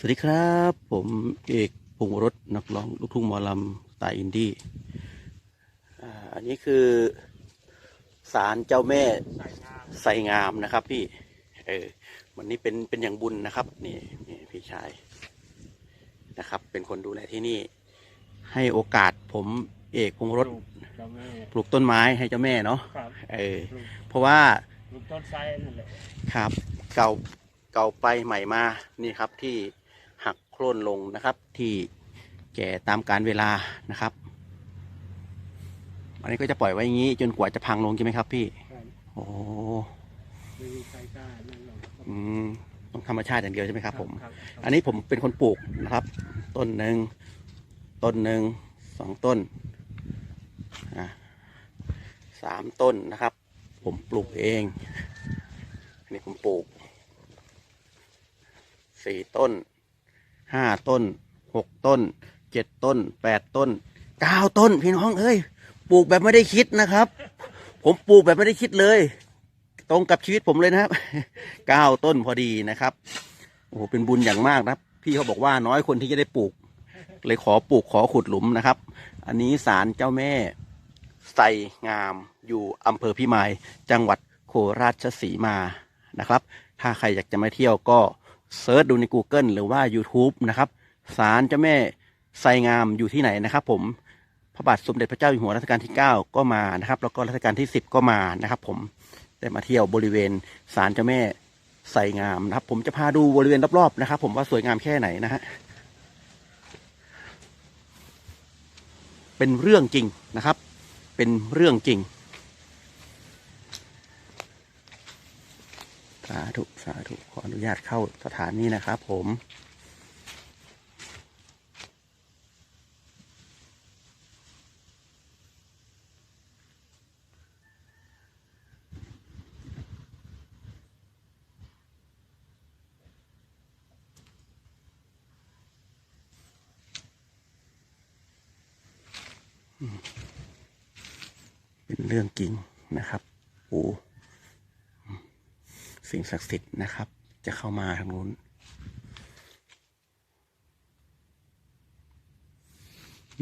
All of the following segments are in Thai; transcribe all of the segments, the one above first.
สวัสดีครับ ผมเอกพงศ์วรสนักร้องลูกทุ่งหมอลำสไตล์อินดี้อ่าอันนี้คือศาลเจ้าแม่ไสงามนะครับ พี่ เออวันนี้เป็นเป็นอย่างบุญนะครับ นี่นี่พี่ชายนะครับ เป็นคนดูแลที่นี่ ให้โอกาสผมเอกพงศ์วรสปลูกเจ้าแม่ปลูกต้นไม้ให้เจ้าแม่เนาะครับเออปลูกเพราะว่าปลูกต้นไทรนั่นแหละครับ เก่าเก่าไปใหม่มานี่ครับที่ หักโค่นลงนะครับ ที่แก่ตามการเวลานะครับ อันนี้ก็จะปล่อยไว้อย่างนี้ จนกว่าจะพังลงใช่ไหมครับ พี่ครับโอ้ไม่มีใครกล้านั่นหรอกอืมต้องธรรมชาติอย่างเดียวใช่ไหมครับ ผมครับอันนี้ผมเป็นคนปลูกนะครับ ต้นหนึ่งต้นหนึ่งสองต้นอะสามต้นนะครับ ผมปลูกเอง อันนี้ผมปลูกสี่ต้น ห้าต้นหกต้นเจ็ดต้นแปดต้นเก้าต้น พี่น้องเอ้ยปลูกแบบไม่ได้คิดนะครับ ผมปลูกแบบไม่ได้คิดเลย ตรงกับชีวิตผมเลยนะครับเก้าต้นพอดีนะครับโอ้โหเป็นบุญอย่างมากนะครับ พี่เขาบอกว่าน้อยคนที่จะได้ปลูก เลยขอปลูกขอขุดหลุมนะครับ อันนี้ศาลเจ้าแม่ไสงามอยู่อำเภอพิมาย จังหวัดโคราชสีมานะครับ ถ้าใครอยากจะมาเที่ยวก็ เซิร์ชดูใน Google หรือว่า YouTube นะครับศาลเจ้าแม่ไสงามอยู่ที่ไหนนะครับ ผมพระบาทสมเด็จพระเจ้าอยู่หัวรัชกาลที่ 9 ก็มานะครับ แล้วก็รัชกาลที่ 10 ก็มานะครับ ผมได้มาเที่ยวบริเวณศาลเจ้าแม่ใส่งามนะครับ ผมจะพาดูบริเวณรอบๆนะครับ ผมว่าสวยงามแค่ไหนนะฮะเป็นเรื่องจริงนะครับ เป็นเรื่องจริงาธุ สาธุ ขออนุญาตเข้าสถานนี้นะครับผมเป็นเรื่องจริงนะครับ โอ้ สิ่งศักดิ์สิทธิ์นะครับ จะเข้ามาทางนู้น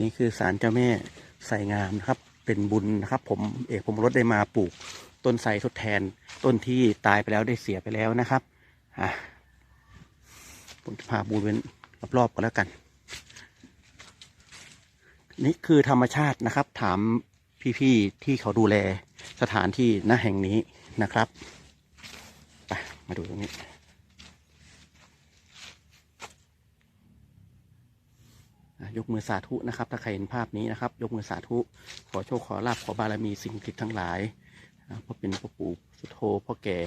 นี่คือศาลเจ้าแม่ใส่งามนะครับ เป็นบุญนะครับ ผมเอกผมรถได้มาปลูก ต้นไทรทดแทน ต้นที่ตายไปแล้วได้เสียไปแล้วนะครับอะผมจะพาบูเวนรอบๆกันแล้วกัน นี่คือธรรมชาตินะครับ ถามพี่ๆที่เขาดูแลสถานที่ณแห่งนี้นะครับ มาดูตรงนี้ ยกมือสาธุนะครับ ถ้าใครเห็นภาพนี้นะครับ ยกมือสาธุ ขอโชคขอลาภขอบารมีสิ่งศักดิ์สิทธิ์ทั้งหลายพ่อเพราะเป็นพ่อปู่สุโธพ่อแก่